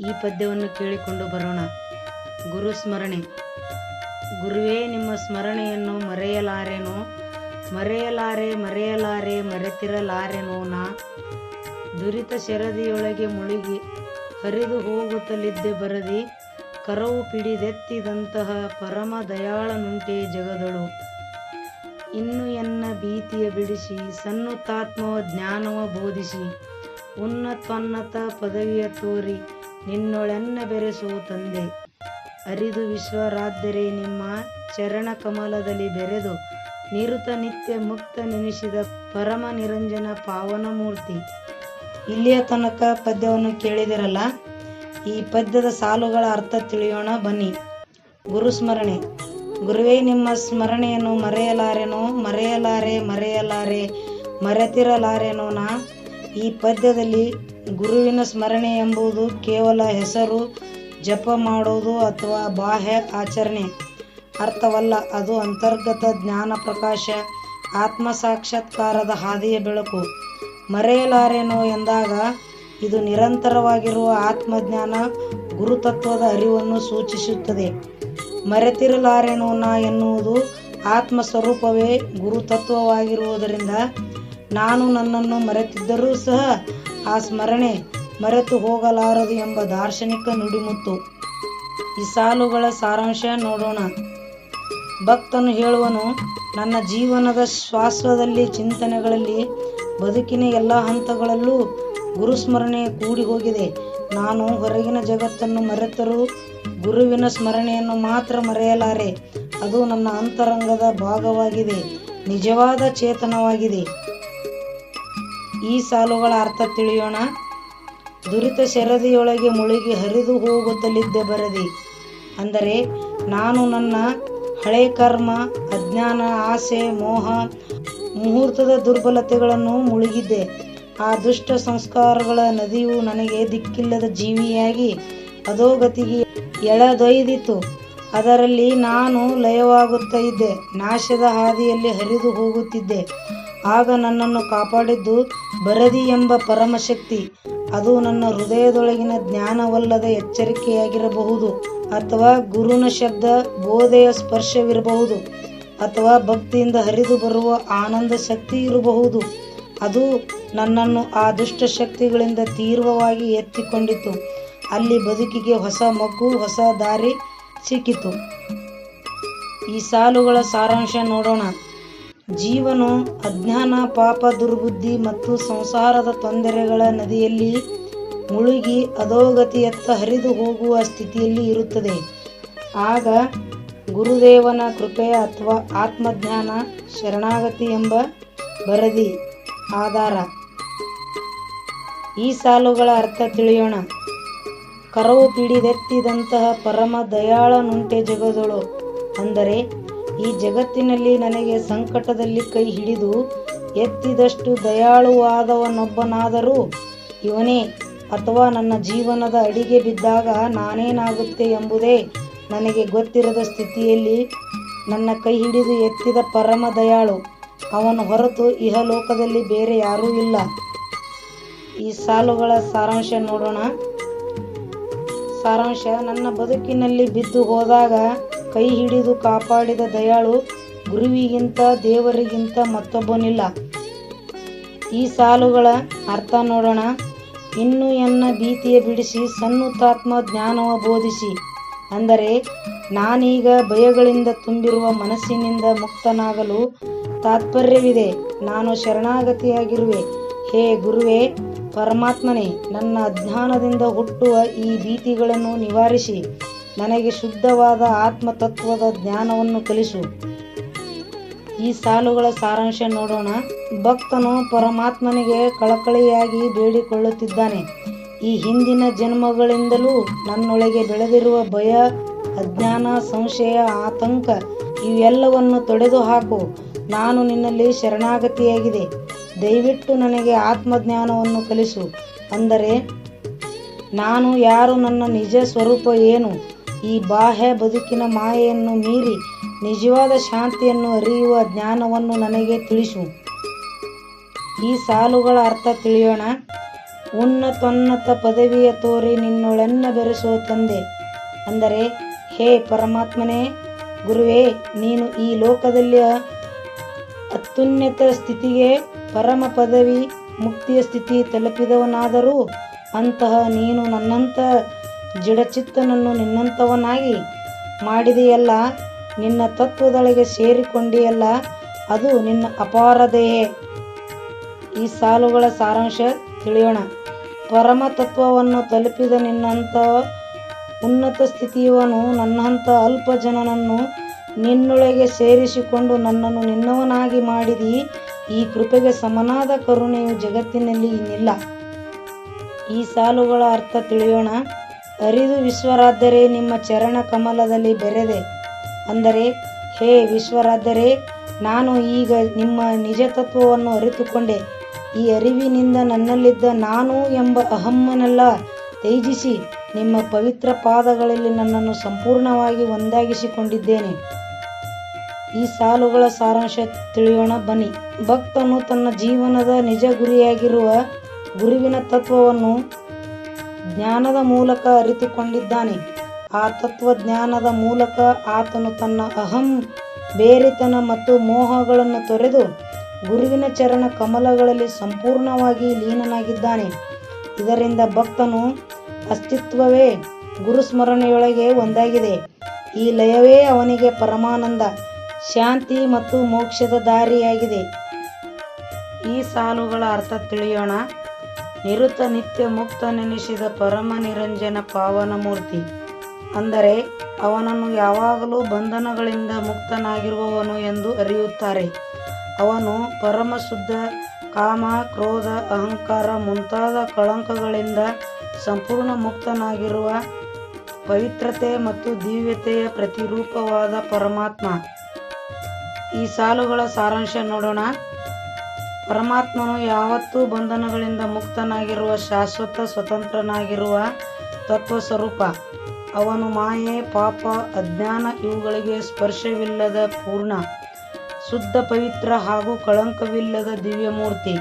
ಈ ಪದ್ಯವನ್ನು ಕೇಳಿಕೊಂಡು ಬರೋಣ. ಗುರು ಸ್ಮರಣೆ. ಗುರುವೇ, ನಿಮ್ಮ ಸ್ಮರಣೆಯನ್ನು ಮರೆಯಲಾರೆನೋ? ಮರೆಯಲಾರೆ ಮರೆಯಲಾರೆ, ಮರೆತಿರಲಾರೆನೋ ನಾ? ದುರಿತ ಶರದಿಯೊಳಗೆ ಮುಳುಗಿ, ಹರಿದು ಹೋಗುತ್ತಲಿದ್ದೆ ಬರದಿ, ಕರವು ಪಿಡಿದೆತ್ತಿದಂತಹ ಪರಮ ದಯಾಳನುಂಟೆ ಜಗದಳು. ಇನ್ನು ಎನ್ನ ಭೀತಿಯ ಬಿಡಿಸಿ ಸನ್ನುತಾತ್ಮವ ಜ್ಞಾನವ ಬೋಧಿಸಿ ಉನ್ನತೋನ್ನತ ಪದವಿಯ ತೋರಿ ನಿನ್ನೊಳೆನ್ನ ಬೆರೆಸು ತಂದೆ. ಅರಿದು ವಿಶ್ವರಾದ್ದರೆ ನಿಮ್ಮ ಚರಣ ಕಮಲದಲ್ಲಿ ಬೆರೆದು ನಿರುತ ನಿತ್ಯ ಮುಕ್ತ ನೆನೆಸಿದ ಪರಮ ನಿರಂಜನ ಪಾವನ ಮೂರ್ತಿ. ಇಲ್ಲಿಯ ತನಕ ಪದ್ಯವನ್ನು ಕೇಳಿದಿರಲ್ಲ? ಈ ಪದ್ಯದ ಸಾಲುಗಳ ಅರ್ಥ ತಿಳಿಯೋಣ, ಬನ್ನಿ. ಗುರುಸ್ಮರಣೆ. ಗುರುವೇ, ನಿಮ್ಮ ಸ್ಮರಣೆಯನ್ನು ಮರೆಯಲಾರೆನೋ? ಮರೆಯಲಾರೆ ಮರೆಯಲಾರೆ ಮರೆತಿರಲಾರೆನೋ ನಾ ಈ ಪದ್ಯದಲ್ಲಿ ಗುರುವಿನ ಸ್ಮರಣೆ ಎಂಬುದು ಕೇವಲ ಹೆಸರು, ಜಪ ಮಾಡುವುದು ಅಥವಾ ಬಾಹ್ಯ ಆಚರಣೆ. ಅರ್ಥವಲ್ಲ, ಅದು ಅಂತರ್ಗತ ಜ್ಞಾನ ಪ್ರಕಾಶ ಆತ್ಮ ಸಾಕ್ಷಾತ್ಕಾರದ ಹಾದಿಯ ಬೆಳಕು. ಮರೆಯಲಾರೇನೋ ಎಂದಾಗ, ಇದು ನಿರಂತರವಾಗಿರುವ ಆತ್ಮಜ್ಞಾನ, ಗುರುತತ್ವದ ಅರಿವನ್ನು ಸೂಚಿಸುತ್ತದೆ. ಮರೆತಿರಲಾರೆನೋ ನಾ ಎನ್ನುವುದು ಆತ್ಮ ಸ್ವರೂಪವೇ ಗುರುತತ್ವವಾಗಿರುವುದರಿಂದ, ನಾನು ನನ್ನನ್ನು ಮರೆತಿದ್ದರೂ ಸಹ ಆ ಸ್ಮರಣೆ ಮರೆತು ಹೋಗಲಾರದು ಎಂಬ ದಾರ್ಶನಿಕ ನುಡಿಮುತ್ತು. ಈ ಸಾಲುಗಳ ಸಾರಾಂಶ ನೋಡೋಣ. ಭಕ್ತನು ಹೇಳುವನು, ನನ್ನ ಜೀವನದ ಶ್ವಾಸದಲ್ಲಿ, ಚಿಂತನೆಗಳಲ್ಲಿ, ಬದುಕಿನ ಎಲ್ಲ ಹಂತಗಳಲ್ಲೂ ಗುರುಸ್ಮರಣೆ ಕೂಡಿ ಹೋಗಿದೆ ನಾನು ಹೊರಗಿನ ಜಗತ್ತನ್ನು ಮರೆತರೂ ಗುರುವಿನ ಸ್ಮರಣೆಯನ್ನು ಮಾತ್ರ ಮರೆಯಲಾರೆ. ಅದು ನನ್ನ ಅಂತರಂಗದ ಭಾಗವಾಗಿದೆ. ನಿಜವಾದ ಚೇತನವಾಗಿದೆ. ಈ ಸಾಲುಗಳ ಅರ್ಥ ತಿಳಿಯೋಣ. ದುರಿತ ಶರದಿಯೊಳಗೆ ಮುಳುಗಿ ಹರಿದು ಹೋಗುತ್ತಲಿದ್ದೆ ಬರದಿ. ಅಂದರೆ ನಾನು ನನ್ನ ಹಳೆ ಕರ್ಮ, ಅಜ್ಞಾನ, ಆಸೆ, ಮೋಹ, ಮುಹೂರ್ತದ ದುರ್ಬಲತೆಗಳನ್ನು ಮುಳುಗಿದ್ದೆ. ಆ ದುಷ್ಟ ಸಂಸ್ಕಾರಗಳ ನದಿಯು ನನಗೆ ದಿಕ್ಕಿಲ್ಲದ ಜೀವಿಯಾಗಿ ಅಧೋಗತಿಗೆ ಎಳೆದೊಯ್ದಿತ್ತು ಅದರಲ್ಲಿ ನಾನು ಲಯವಾಗುತ್ತಾ ಇದ್ದೆ. ನಾಶದ ಹಾದಿಯಲ್ಲಿ ಹರಿದು ಹೋಗುತ್ತಿದ್ದೆ. ಆಗ ನನ್ನನ್ನು ಕಾಪಾಡಿದ್ದು ಬರದಿ ಎಂಬ ಪರಮಶಕ್ತಿ. ಅದು ನನ್ನ ಹೃದಯದೊಳಗಿನ ಜ್ಞಾನವಲ್ಲದ ಎಚ್ಚರಿಕೆಯಾಗಿರಬಹುದು ಅಥವಾ ಗುರುನ ಶಬ್ದ ಬೋಧೆಯ ಸ್ಪರ್ಶವಿರಬಹುದು ಅಥವಾ ಭಕ್ತಿಯಿಂದ ಹರಿದು ಬರುವ ಆನಂದ ಶಕ್ತಿ ಇರಬಹುದು. ಅದು ನನ್ನನ್ನು ಆ ದುಷ್ಟಶಕ್ತಿಗಳಿಂದ ತೀವ್ರವಾಗಿ ಎತ್ತಿಕೊಂಡಿತು. ಅಲ್ಲಿ ಬದುಕಿಗೆ ಹೊಸ ಮಗ್ಗು, ಹೊಸ ದಾರಿ ಸಿಕ್ಕಿತು. ಈ ಸಾಲುಗಳ ಸಾರಾಂಶ ನೋಡೋಣ. ಜೀವನು, ಅಜ್ಞಾನ, ಪಾಪ, ದುರ್ಬುದ್ಧಿ ಮತ್ತು ಸಂಸಾರದ ತೊಂದರೆಗಳ ನದಿಯಲ್ಲಿ ಮುಳುಗಿ ಅಧೋಗತಿಯತ್ತ ಹರಿದು ಹೋಗುವ ಸ್ಥಿತಿಯಲ್ಲಿ ಇರುತ್ತದೆ. ಆಗ ಗುರುದೇವನ ಕೃಪೆ ಅಥವಾ ಆತ್ಮಜ್ಞಾನ, ಶರಣಾಗತಿ ಎಂಬ ಬರದಿ ಆಧಾರ. ಈ ಸಾಲುಗಳ ಅರ್ಥ ತಿಳಿಯೋಣ. ಕರವು ಪಿಡಿದೆತ್ತಿದಂತಹ ಪರಮ ದಯಾಳ ನುಂಟೆ ಜಗದಳು, ಅಂದರೆ ಈ ಜಗತ್ತಿನಲ್ಲಿ ನನಗೆ ಸಂಕಟದಲ್ಲಿ ಕೈ ಹಿಡಿದು ಎತ್ತಿದಷ್ಟು ದಯಾಳುವಾದವನೊಬ್ಬನಾದರೂ ಇವನೇ ಅಥವಾ ನನ್ನ ಜೀವನದ ಅಡಿಗೆ ಬಿದ್ದಾಗ ನಾನೇನಾಗುತ್ತೆ ಎಂಬುದೇ ನನಗೆ ಗೊತ್ತಿರದ ಸ್ಥಿತಿಯಲ್ಲಿ ನನ್ನ ಕೈ ಹಿಡಿದು ಎತ್ತಿದ ಪರಮ ದಯಾಳು. ಅವನು ಹೊರತು ಇಹಲೋಕದಲ್ಲಿ ಬೇರೆ ಯಾರೂ ಇಲ್ಲ. ಈ ಸಾಲುಗಳ ಸಾರಾಂಶ ನೋಡೋಣ. ಸಾರಾಂಶ, ನನ್ನ ಬದುಕಿನಲ್ಲಿ ಬಿದ್ದು ಹೋದಾಗ ಕೈ ಹಿಡಿದು ಕಾಪಾಡಿದ ದಯಾಳು ಗುರುವಿಗಿಂತ ದೇವರಿಗಿಂತ ಮತ್ತೊಬ್ಬನಿಲ್ಲ. ಈ ಸಾಲುಗಳ ಅರ್ಥ ನೋಡೋಣ. ಇನ್ನು ಎನ್ನ ಭೀತಿಯ ಬಿಡಿಸಿ ಸನ್ನುತಾತ್ಮ ಜ್ಞಾನವ ಬೋಧಿಸಿ. ಅಂದರೆ ನಾನೀಗ ಭಯಗಳಿಂದ ತುಂಬಿರುವ ಮನಸ್ಸಿನಿಂದ ಮುಕ್ತನಾಗಲು ತಾತ್ಪರ್ಯವಿದೆ. ನಾನು ಶರಣಾಗತಿಯಾಗಿರುವೆ. ಹೇ ಗುರುವೇ, ಪರಮಾತ್ಮನೇ, ನನ್ನ ಅಜ್ಞಾನದಿಂದ ಹುಟ್ಟುವ ಈ ಭೀತಿಗಳನ್ನು ನಿವಾರಿಸಿ. ನನಗೆ ಶುದ್ಧವಾದ ಆತ್ಮತತ್ವದ ಜ್ಞಾನವನ್ನು ಕಲಿಸು. ಈ ಸಾಲುಗಳ ಸಾರಾಂಶ ನೋಡೋಣ. ಭಕ್ತನು ಪರಮಾತ್ಮನಿಗೆ ಕಳಕಳಿಯಾಗಿ ಬೇಡಿಕೊಳ್ಳುತ್ತಿದ್ದಾನೆ. ಈ ಹಿಂದಿನ ಜನ್ಮಗಳಿಂದಲೂ ನನ್ನೊಳಗೆ ಬೆಳೆದಿರುವ ಭಯ, ಅಜ್ಞಾನ, ಸಂಶಯ, ಆತಂಕ ಇವೆಲ್ಲವನ್ನು ತೊಡೆದು ಹಾಕು ನಾನು ನಿನ್ನಲ್ಲಿ ಶರಣಾಗತಿಯಾಗಿದೆ. ದಯವಿಟ್ಟು ನನಗೆ ಆತ್ಮಜ್ಞಾನವನ್ನು ಕಲಿಸು. ಅಂದರೆ, ನಾನು ಯಾರು ನನ್ನ ನಿಜ ಸ್ವರೂಪ ಏನು? ಈ ಬಾಹ್ಯ ಬದುಕಿನ ಮಾಯೆಯನ್ನು ಮೀರಿ ನಿಜವಾದ ಶಾಂತಿಯನ್ನು ಅರಿಯುವ ಜ್ಞಾನವನ್ನು ನನಗೆ ತಿಳಿಸು. ಈ ಸಾಲುಗಳ ಅರ್ಥ ತಿಳಿಯೋಣ. ಉನ್ನತೋನ್ನತ ಪದವಿಯ ತೋರಿ ನಿನ್ನೊಳನ್ನ ಬೆರೆಸುವ ತಂದೆ. ಅಂದರೆ, ಹೇ ಪರಮಾತ್ಮನೇ, ಗುರುವೇ, ನೀನು ಈ ಲೋಕದಲ್ಲಿ ಅತ್ಯುನ್ನತ ಸ್ಥಿತಿಗೆ ಪರಮ ಪದವಿ ಮುಕ್ತಿಯ ಸ್ಥಿತಿ ತಲುಪಿದವನಾದರೂ ಅಂತಹ ನೀನು ನನ್ನಂಥ ಜಡಚಿತ್ತನನ್ನು ನಿನ್ನಂಥವನಾಗಿ ಮಾಡಿದೆಯಲ್ಲ? ನಿನ್ನ ತತ್ವದೊಳಗೆ ಸೇರಿಕೊಂಡಿಯಲ್ಲ? ಅದು ನಿನ್ನ ಅಪಾರ ದೇಹ. ಈ ಸಾಲುಗಳ ಸಾರಾಂಶ ತಿಳಿಯೋಣ. ಪರಮ ತತ್ವವನ್ನು ತಲುಪಿದ ನಿನ್ನಂಥ ಉನ್ನತ ಸ್ಥಿತಿಯವನು ನನ್ನಂಥ ಅಲ್ಪ ಜನನನ್ನು ನಿನ್ನೊಳಗೆ ಸೇರಿಸಿಕೊಂಡು ನನ್ನನ್ನು ನಿನ್ನವನಾಗಿ ಮಾಡಿದಿ. ಈ ಕೃಪೆಗೆ ಸಮನಾದ ಕರುಣೆಯು ಜಗತ್ತಿನಲ್ಲಿ ಇನ್ನಿಲ್ಲ. ಈ ಸಾಲುಗಳ ಅರ್ಥ ತಿಳಿಯೋಣ. ಅರಿದು ವಿಶ್ವರಾದ್ದರೆ ನಿಮ್ಮ ಚರಣ ಕಮಲದಲ್ಲಿ ಬೆರೆದೆ. ಅಂದರೆ, ಹೇ ವಿಶ್ವರಾದ್ದರೆ ನಾನು ಈಗ ನಿಮ್ಮ ನಿಜ ತತ್ವವನ್ನು ಅರಿತುಕೊಂಡೆ. ಈ ಅರಿವಿನಿಂದ ನನ್ನಲ್ಲಿದ್ದ ನಾನು ಎಂಬ ಅಹಮ್ಮನೆಲ್ಲ. ತ್ಯಜಿಸಿ, ನಿಮ್ಮ ಪವಿತ್ರ ಪಾದಗಳಲ್ಲಿ ನನ್ನನ್ನು ಸಂಪೂರ್ಣವಾಗಿ ಒಂದಾಗಿಸಿಕೊಂಡಿದ್ದೇನೆ. ಈ ಸಾಲುಗಳ ಸಾರಾಂಶ ತಿಳಿಯೋಣ, ಬನ್ನಿ. ಭಕ್ತನು ತನ್ನ ಜೀವನದ ನಿಜ ಗುರಿಯಾಗಿರುವ ಗುರುವಿನ ತತ್ವವನ್ನು ಜ್ಞಾನದ ಮೂಲಕ ಅರಿತುಕೊಂಡಿದ್ದಾನೆ. ಆ ತತ್ವಜ್ಞಾನದ ಮೂಲಕ ಆತನು ತನ್ನ ಅಹಂ, ಬೇರೆತನ ಮತ್ತು ಮೋಹಗಳನ್ನು ತೊರೆದು ಗುರುವಿನ ಚರಣ ಕಮಲಗಳಲ್ಲಿ ಸಂಪೂರ್ಣವಾಗಿ ಲೀನನಾಗಿದ್ದಾನೆ. ಇದರಿಂದ ಭಕ್ತನು ಅಸ್ತಿತ್ವವೇ ಗುರುಸ್ಮರಣೆಯೊಳಗೆ ಒಂದಾಗಿದೆ. ಈ ಲಯವೇ ಅವನಿಗೆ ಪರಮಾನಂದ, ಶಾಂತಿ ಮತ್ತು ಮೋಕ್ಷದ ದಾರಿಯಾಗಿದೆ. ಈ ಸಾಲುಗಳ ಅರ್ಥ ತಿಳಿಯೋಣ. ನಿರುತ ನಿತ್ಯ ಮುಕ್ತ ನೆನೆಸಿದ ಪರಮ ನಿರಂಜನ ಪಾವನ ಮೂರ್ತಿ ಅಂದರೆ ಅವನನ್ನು ಯಾವಾಗಲೂ ಬಂಧನಗಳಿಂದ ಮುಕ್ತನಾಗಿರುವವನು ಎಂದು ಅರಿಯುತ್ತಾರೆ. ಅವನು ಪರಮ ಶುದ್ಧ ಕಾಮ, ಕ್ರೋಧ, ಅಹಂಕಾರ ಮುಂತಾದ ಕಳಂಕಗಳಿಂದ ಸಂಪೂರ್ಣ ಮುಕ್ತನಾಗಿರುವ ಪವಿತ್ರತೆ ಮತ್ತು ದಿವ್ಯತೆಯ ಪ್ರತಿರೂಪವಾದ ಪರಮಾತ್ಮ. ಈ ಸಾಲುಗಳ ಸಾರಾಂಶ ನೋಡೋಣ. ಪರಮಾತ್ಮನು ಯಾವತ್ತೂ ಬಂಧನಗಳಿಂದ ಮುಕ್ತನಾಗಿರುವ ಶಾಶ್ವತ ಸ್ವತಂತ್ರನಾಗಿರುವ ತತ್ವ ಸ್ವರೂಪ ಅವನು ಮಾಯೆ, ಪಾಪ, ಅಜ್ಞಾನ ಇವುಗಳಿಗೆ ಸ್ಪರ್ಶವಿಲ್ಲದ ಪೂರ್ಣ, ಶುದ್ಧ ಪವಿತ್ರ ಹಾಗೂ ಕಳಂಕವಿಲ್ಲದ ದಿವ್ಯಮೂರ್ತಿ.